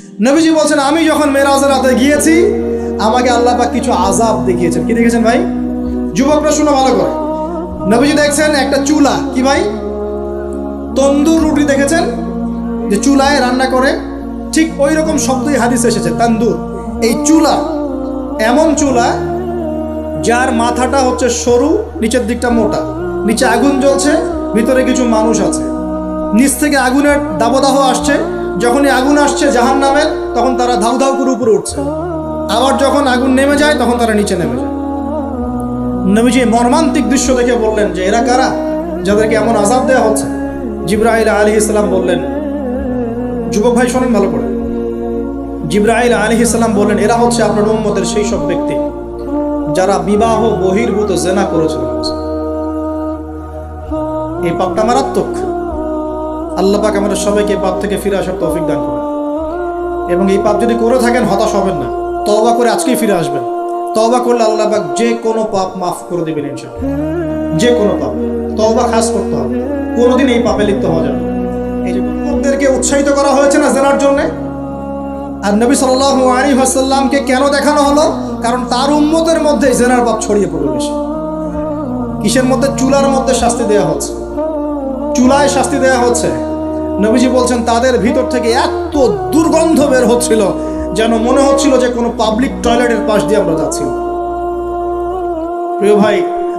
নবীজি বলছেন, আমি যখন মেরাজের রাতে গিয়েছি, আমাকে আল্লাহ পাক কিছু আজাব দেখিয়েছেন। কি দেখেছেন ভাই? যুবকরা শুনে ভালো করে। নবীজি দেখছেন একটা চুলা। কি ভাই? তন্দুর রুটি দেখেছেন? যে চুলায় রান্না করে, ঠিক ওই রকম শব্দই হাদিস এসেছে, তান্দুর। এই চুলা এমন চুলা যার মাথাটা হচ্ছে সরু, নিচের দিকটা মোটা। নিচে আগুন জ্বলছে, ভিতরে কিছু মানুষ আছে। নিচ থেকে আগুনের দাবদাহ আসছে যখনই আগুন আসছে জাহান নামের তখন তারা ধাউ ধাউ করে উপরে উঠছে। আবার যখন আগুন নেমে যায়, তখন তারা নিচে নেমে যায়। নবীজি মর্মান্তিক দৃশ্য দেখে বললেন যে, এরা কারা? যাদেরকে এমন আজাব দেওয়া হচ্ছে? জিব্রাহিল আলী ইসলাম বললেন, যুবক ভাই শোনেন ভালো করে। জিব্রাহিল আলী ইসলাম বললেন, এরা হচ্ছে আপনার উম্মতের সেই সব ব্যক্তি, যারা বিবাহ, বহির্ভূত, জেনা করেছিল। এই পাপটা মারাত্মক। আল্লাহ পাক আমাদের সবাইকে পাপ থেকে ফিরে আসার তৌফিক দান করুন। এবং এই পাপ যদি করে থাকেন, হতাশ হবেন না। তওবা করে আজকেই ফিরে আসবেন। তওবা করলে আল্লাহ পাক যে কোনো পাপ মাফ করে দেবেন ইনশাআল্লাহ। যে কোনো পাপ। তওবা খাস করতে হবে। কোনোদিন এই পাপে লিপ্ত হওয়া যাবে এই যে লোকদেরকে উৎসাহিত করা হয়েছে না জেনার জন্য? আর নবী সাল্লাল্লাহু আলাইহি ওয়াসাল্লামকে কেন দেখানো হলো? কারণ তার উম্মতের মধ্যে জেনার পাপ ছড়িয়ে পড়বে বেশি। কিসের মধ্যে? চুলার মধ্যে শাস্তি দেওয়া হচ্ছে। চুলায় শাস্তি দেওয়া হচ্ছে। নবীজি বলছেন, তাদের ভিতর থেকে এত দুর্গন্ধ বের হচ্ছিল, যেন মনে হচ্ছিল যে কোনো পাবলিক টয়লেটের পাশ দিয়ে আমরা যাচ্ছি। প্রিয় ভাই,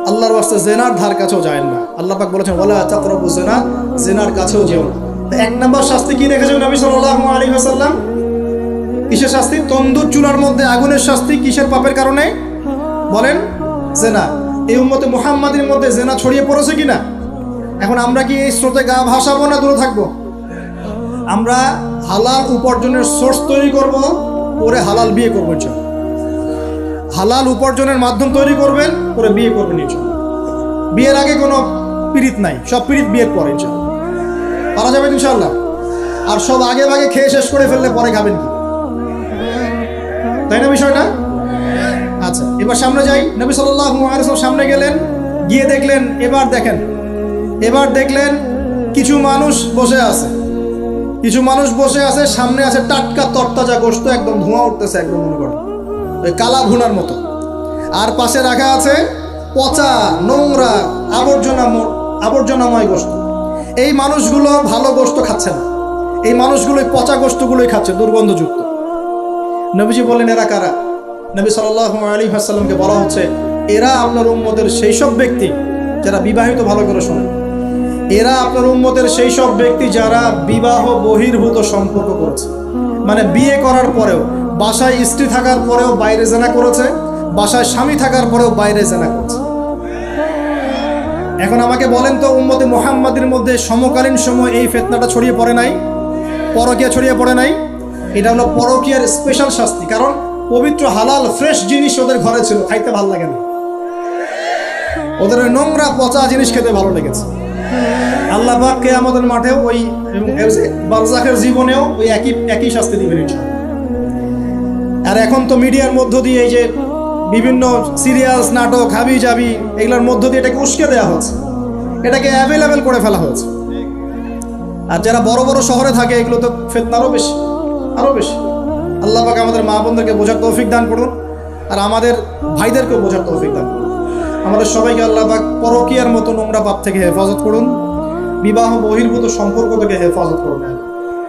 আল্লাহর ওয়াস্তে জেনার ধার কাছেও যায় না। আল্লাহ পাক বলেছেন, ওয়ালা তাকরাবু জেনা, জেনার কাছেও যেও না। এক নম্বর শাস্তি কি রেখেছেন নবী সাল্লাল্লাহু আলাইহি ওয়াসাল্লাম? কিসের শাস্তি? তন্দুর চুলার মধ্যে আগুনের শাস্তি কিসের পাপের কারণে? বলেন, জেনা। এই উম্মতে মুহাম্মাদের মধ্যে জেনা ছড়িয়ে পড়েছে কিনা? এখন আমরা কি এই স্রোতে গা ভাসাবো না দূরে থাকব? আমরা হালাল উপার্জনের সোর্স তৈরি করব, পরে হালাল বিয়ে করব। হালাল উপার্জনের মাধ্যম তৈরি করবেন, পরে বিয়ে করবেন, ইনশাল্লাহ। বিয়ের আগে কোনো পীড়িত নাই, সব পীড়িত বিয়ের পরে, ইনশাল্লাহ। পারা যাবে ইনশাল্লাহ। আর সব আগে ভাগে খেয়ে শেষ করে ফেললে পরে খাবেন কি? তাই না বিষয়টা? আচ্ছা এবার সামনে যাই। নবী ওয়াসাল্লাম সামনে গেলেন, গিয়ে দেখলেন, এবার দেখেন এবার দেখলেন কিছু মানুষ বসে আছে। কিছু মানুষ বসে আছে, সামনে আছে টাটকা তরতাজা গোস্ত, একদম ধোঁয়া উঠতেছে একদম মনে করেন ওই কালা ভুনার মতো। আর পাশে রাখা আছে পচা, নোংরা, আবর্জনা আবর্জনাময় গোস্ত। এই মানুষগুলো ভালো গোস্ত খাচ্ছে না। এই মানুষগুলো পচা গোস্তগুলোই খাচ্ছে, দুর্গন্ধযুক্ত। নবীজি বললেন, এরা কারা? নবী সাল্লাল্লাহু আলী হাসাল্লামকে বলা হচ্ছে, এরা আপনার উম্মতের সেই সব ব্যক্তি যারা বিবাহিত ভালো করে শোনেন। এরা আপনার উম্মতের সেই সব ব্যক্তি যারা বিবাহ বহির্ভূত সম্পর্ক করেছে। মানে বিয়ে করার পরেও, বাসায় স্ত্রী থাকার পরেও বাইরে জেনা করেছে, বাসায় স্বামী থাকার পরেও বাইরে জেনা করেছে। এখন আমাকে বলেন তো, উম্মতে মোহাম্মদের মধ্যে সমকালীন সময় এই ফেতনাটা ছড়িয়ে পড়ে নাই? পরকিয়া ছড়িয়ে পড়ে নাই? এটা হলো পরকিয়ার স্পেশাল শাস্তি, কারণ পবিত্র, হালাল ফ্রেশ জিনিস ওদের ঘরে ছিল, খাইতে ভালো লাগে না। ওদের নোংরা, পচা জিনিস খেতে ভালো লেগেছে। আল্লাহ পাককে আমাদের মাঠেও ওই বারজাখের জীবনেও ওই একই একই শাস্তি দিবেন। আর এখন তো মিডিয়ার মধ্য দিয়ে এই যে বিভিন্ন সিরিয়ালস, নাটক হাবি জাবি এগুলোর মধ্য দিয়ে এটাকে উস্কে দেওয়া হচ্ছে। এটাকে অ্যাভেলেবেল করে ফেলা হয়েছে আর যারা বড় বড় শহরে থাকে, এগুলো তো ফেতনা আরও বেশি আরও বেশি। আল্লাহ পাক আমাদের মা বোনদেরকে বোঝার তৌফিক দান করুন। আর আমাদের ভাইদেরকেও বোঝার তৌফিক দান করুন। আমাদের সবাইকে আল্লাহ পাক পরকিয়ার মতো নোংরা পাপ থেকে হেফাজত করুন। বিবাহ, বহির্ভূত সম্পর্ক থেকে হেফাজত করুন।